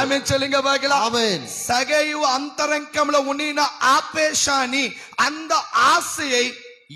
ఆమె చెల్లింగ బాగిలా ஆமென் సగయు అంతరంగంలో ఉండిన ఆపేశాన్ని அந்த ஆசையை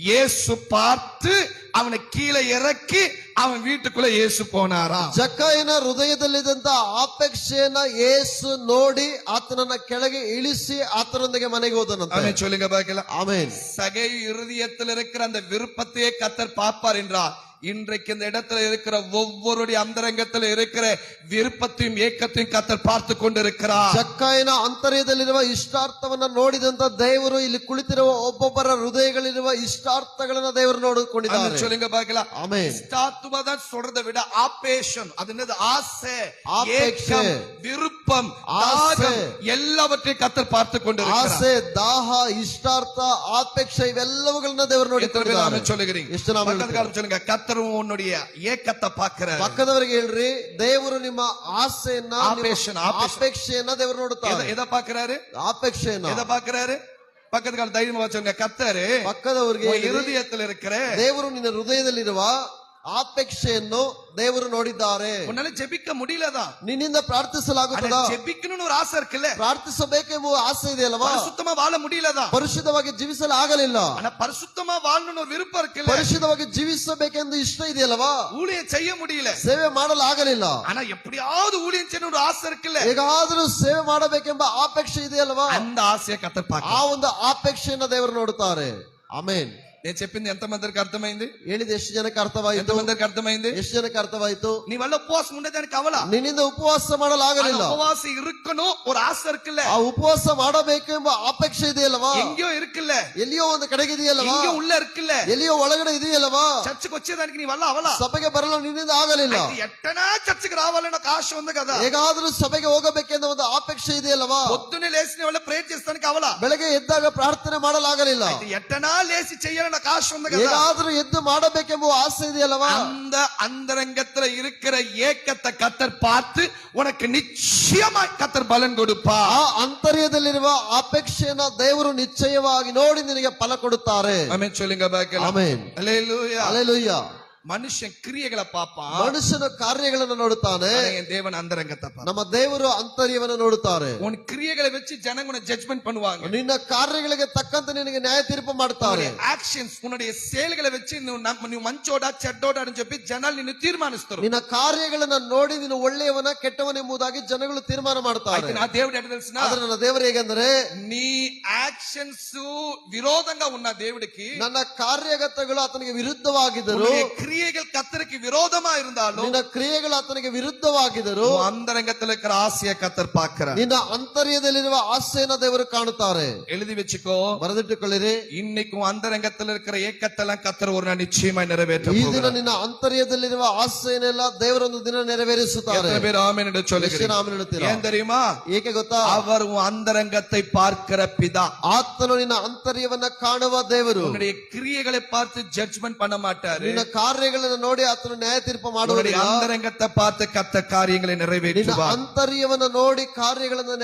இயேசு பார்த்து அவனை கீழே இறக்கி அவன் வீட்டுக்குள்ள இயேசு போனாரா ಜಕ್ಕಯ್ಯನ ಹೃದಯದಲ್ಲಿದ್ದಂತ ಆಪೇಕ್ಷೆಯನ್ನ ಯೇಸು ನೋಡಿ ಆತನನ್ನ ಕೆಳಗೆ ಇಳಿಸಿ ಆತನೊಂದಿಗೆ ಮನೆಗೆ ಹೋದನಂತೆ அவன் சொல்லுங்க பாக்கலாம் ಆಮೇನ್ சகை இருதயத்தில் இருக்கிற அந்த விருப்பத்தையே கத்தர் பார்ப்பார் என்றார் இன்றைக்கு இந்த இடத்துல இருக்கிற ஒவ்வொருடைய அந்தரங்கத்தில் இருக்கிற விருப்பத்தையும் ஏக்கத்தையும் கத்தர் பார்த்து கொண்டிருக்கிறார் ಜಕ್ಕಾಯನ ಅಂತರ್ಯದಲ್ಲಿರುವ ಇಷ್ಟಾರ್ಥವನ್ನ ನೋಡಿದಂತ ದೇವರು ಇಲ್ಲಿ ಕುಳಿತಿರುವ ಒಬ್ಬೊಬ್ಬರ ಹೃದಯಗಳಿರುವ ಇಷ್ಟಾರ್ಥಗಳನ್ನ ದೇವರು அவன் ನೋಡಿಕೊಂಡಿದ್ದಾರೆ சொல்லுங்க பாக்கலாம் ಆಮೇನ್ இஷ்டாத்துவ தான் சொல்றதை விட ஆபேஷன் அது என்னது ஆசை ஆபேட்சை. ஏக்கம் விருப்பம் ஆசை. தாகம் எல்லாவற்றையும் கத்தர் பார்த்து கொண்டிருக்கிறார் ಆಸೆ ದಾಹ ಇಷ್ಟಾರ್ಥ ಆಪೇಕ್ಷೆ ಇವೆಲ್ಲವುಗಳನ್ನ ದೇವರು எத்தனை பேர் ஆமென் ನೋಡಿಕೊಂಡಿದ್ದಾರೆ சொல்லுகிறீங்க ಎಷ್ಟು ನಾವು பக்கத்து காலம் சொல்லுங்க கத்தர் உன்னுடைய ஏக்கத்தை பார்க்கிறார் ಪಕ್ಕದವರಿಗೆ ಹೇಳ್ರಿ ದೇವರು ನಿಮ್ಮ ಆಸೆಯನ್ನ ನಿಮ್ಮ ಆಪೇಕ್ಷೆನ, ಆಪೇಕ್ಷೆ. ಆಪೇಕ್ಷೆಯನ್ನ ದೇವರು ನೋಡುತ್ತಾರೆ எதை- எதை பார்க்கிறாரு ಆಪೇಕ್ಷೆಯನ್ನ எதை பார்க்கிறாரு பக்கத்து கால தைரியமா வச்சுங்க கத்தரு ಪಕ್ಕದವರಿಗೆ உன் ಹೇಳ್ರಿ, இருதயத்தில் இருக்கிற ದೇವರು ನಿನ್ನ ಹೃದಯದಲ್ಲಿರುವ ಆಪೇಕ್ಷೆಯನ್ನು ದೇವರು ನೋಡಿದ್ದಾರೆ. ಜಪಿಕ ಮುಡಿಲದ ನಿನ್ನಿಂದ ಪ್ರಾರ್ಥಿಸಲಾಗುತ್ತದಾ? ಆಸೆ ஒரு ಪ್ರಾರ್ಥಿಸಬೇಕೆಂಬ ಆಸೆ ಅಲ್ವಾ பரிசுத்தமா ಬಾಳ ಮುಡಿಲದ ಪರಿಶುದ್ಧವಾಗಿ ಜೀವಿಸಲು ಆಗಲಿಲ್ಲ. ஆனா பரிசுத்தமா ವಿರುಪ ஒரு ಪರಿಶುದ್ಧವಾಗಿ ಜೀವಿಸಬೇಕೆಂದು ಇಷ್ಟ ಇದೆಯಲ್ವಾ ಊಳಿಯ செய்ய முடியல. ಸೇವೆ ಮಾಡಲು ಆಗಲಿಲ್ಲ. ಅಣ್ಣ எப்படியாவது ஊழியம் செய்யணும் ஒரு ಆಸೆ ಹೇಗಾದ್ರೂ ಸೇವೆ ಮಾಡಬೇಕೆಂಬ ಆಪೇಕ್ಷೆ ಇದೆಯಲ್ಲವಾ? அந்த ಆಸೆ கத்தர் ಆ ಒಂದು ಆಪೇಕ್ಷೆಯನ್ನ ದೇವರು ನೋಡುತ್ತಾರೆ. ಆಮೇನ್. నేను చెప్పింది ఎంత మందికి అర్థమైంది ಹೇಳಿದ ಎಷ್ಟು ಜನಕ್ಕೆ ఎంత మందికి అర్థమైంది ಎಷ್ಟು ಜನಕ್ಕೆ నీ వల్ల ఉపవాసం ఉండేదానికి అవలా ನಿನ್ನಿಂದ ಉಪವಾಸ ಮಾಡಲಾಗಲಿಲ್ಲ ಉಪವಾಸ ಇರುಕ್ಕನು ಒಂದು ಆಸೆ ಇರಕಿಲ್ಲ ಆ ಉಪವಾಸ ಮಾಡಬೇಕು ಎಂಬ ಅಪೇಕ್ಷೆ ಇದೆಯಲ್ಲವಾ ಎಂಗೆಯೋ ಇರಕಿಲ್ಲ ಎಲ್ಲಿಯೋ ಒಂದು ಕಡೆಗೆ ಇದೆಯಲ್ಲವಾ ಎಂಗೆ ಉಳ್ಳ ಇರಕಿಲ್ಲ ಎಲ್ಲಿಯೋ ಒಳಗಡೆ ಇದೆಯಲ್ಲವಾ ಚರ್ಚ್ಗೆ వచ్చేదానికి నీవల్ల అవలా ಸಭೆಗೆ ಬರಲು ನಿನ್ನಿಂದ ಆಗಲಿಲ್ಲ ఎట్టనా చర్చికి రావాలన్న ఒక ఆశ ఉంది కదా ಹೇಗಾದ್ರೂ ಸಭೆಗೆ ಹೋಗಬೇಕೆಂದ ಒಂದು ఆపేక్ష ಇದೆಯಲ್ಲವಾ పొద్దున్నే లేచిన వాళ్ళ ప్రేర్ చేస్తానికి అవలా ಬೆಳಗ್ಗೆ ಎದ್ದಾಗ ಪ್ರಾರ್ಥನೆ ಮಾಡಲಾಗಲಿಲ್ಲ ఎట్టనా లేచి చేయాలని ಮಾಡಕ್ಕೆ ಆಸೆ ಉಂಟು ಏನಾದ್ರೂ ಎದ್ದು ಮಾಡಬೇಕೆಂಬ ಆಸೆ ಇದೆಯಲ್ಲವಾ அந்த அந்தரங்கத்துல இருக்கிற ஏக்கத்தை கத்தர் பார்த்து உனக்கு நிச்சயமா கத்தர் பலன் கொடுப்பா ಆ ಅಂತರ್ಯದಲ್ಲಿರುವ ಅಪೇಕ್ಷೆಯನ್ನ ದೇವರು ನಿಶ್ಚಯವಾಗಿ ನೋಡಿ ನಿನಗೆ ಫಲ ಕೊಡುತ್ತಾರೆ ಆಮೆನ್ சொல்லுங்க பேக்கல ஆமென். ஹalleluya ஹalleluya ಮನುಷ್ಯ ಕ್ರಿಯೆಗಳ ಪಾಪ ಮನುಷ್ಯನ ಕಾರ್ಯಗಳನ್ನು ನೋಡುತ್ತಾನೆ ದೇವನ ಅಂತರಂಗತಪ್ಪ ನಮ್ಮ ದೇವರು ಅಂತರ್ಯವನ್ನು ನೋಡುತ್ತಾರೆ ಒಂದು ಕ್ರಿಯೆಗಳ ವೆಚ್ಚಿ ಜನಗಳ ಜಜ್ಮೆಂಟ್ ಪಣುವಾಗ ನಿನ್ನ ಕಾರ್ಯಗಳಿಗೆ ತಕ್ಕಂತೆ ನಿನಗೆ ನ್ಯಾಯ ತೀರ್ಪು ಮಾಡುತ್ತಾರೆ ಆಕ್ಷನ್ಸ್ ಉನ್ನುடைய செயல்களை வச்சு ನೀವು ಮಂಚೋಡ చెడ్డోడ అని చెప్పి జనాలు నిన్ను తీర్మానిస్తారు నిన్న కార్యಗಳನ್ನು ನೋಡಿ ನೀನು ಒಳ್ಳೆಯವನ ಕೆಟ್ಟವನೆಂಬುದಾಗಿ ಜನಗಳು ತೀರ್ಮಾನ ಮಾಡ್ತಾರೆ నా దేవుడు ఎట్లా తెలిసిన ಆದರೆ ನನ್ನ ದೇವರು ಹೇಗೆಂದರೆ ನೀ ಆಕ್ಷನ್ಸ್ ವಿರೋಧಂಗ ಉನ್ನ ದೇವಡಿಗೆ ನನ್ನ ಕಾರ್ಯಗತಗಳು ಆತನಿಗೆ ವಿರುದ್ಧವಾಗಿದ್ದರು ಕ್ರಿಯೆ கிரியைகள் கத்தருக்கு விரோதமா இருந்தாலும் ನಿನ್ನ ಕ್ರಿಯೆಗಳು ಆತನಿಗೆ ವಿರುದ್ಧವಾಗಿದ್ದರು உன் அந்தரங்கத்துல இருக்கிற ஆசைய கத்தர் பார்க்கிறார் ನಿನ್ನ ಅಂತರ್ಯದಲ್ಲಿರುವ ಆಸೆಯನ್ನ ದೇವರು ಕಾಣುತ್ತಾರೆ எழுதி வச்சுக்கோ ಬರೆದಿಟ್ಟುಕೊಳ್ಳಿರಿ இன்னைக்கு உன் அந்தரங்கத்துல இருக்கிற ஏக்கத்தெல்லாம் கத்தர் ஒரு நாள் நிச்சயமாய் நிறைவேற்ற ಈ ದಿನ போகிறார். ನಿನ್ನ ಅಂತರ್ಯದಲ್ಲಿರುವ ಆಸೆಯನ್ನೆಲ್ಲ ದೇವರೊಂದು ದಿನ ನೆರವೇರಿಸುತ್ತಾರೆ எத்தனை பேர் ஆமென் என்று ಎಷ್ಟು சொல்லுகிறீங்க ನಾಮ ಹೇಳುತ್ತೀರಾ ஏன் தெரியுமா ಏಕೆ ಗೊತ್ತಾ அவர் உன் அந்தரங்கத்தை பார்க்கிற பிதா ಆತನು ನಿನ್ನ ಅಂತರ್ಯವನ್ನ ಕಾಣುವ ದೇವರು உன்னுடைய கிரியைகளை பார்த்து ஜட்ஜ்மெண்ட் பண்ண மாட்டாரு ನಿನ್ನ ಕಾರ್ಯಗಳನ್ನು ನೋಡಿ ಆತನು ನ್ಯಾಯ ತೀರ್ಪು உன்னுடைய ಮಾಡುವುದಿಲ್ಲ அந்தரங்கத்தை பார்த்து கத்த காரியங்களை ನಿನ್ನ நிறைவேற்றுவார் ಅಂತರ್ಯವನ್ನ ನೋಡಿ ಕಾರ್ಯಗಳನ್ನು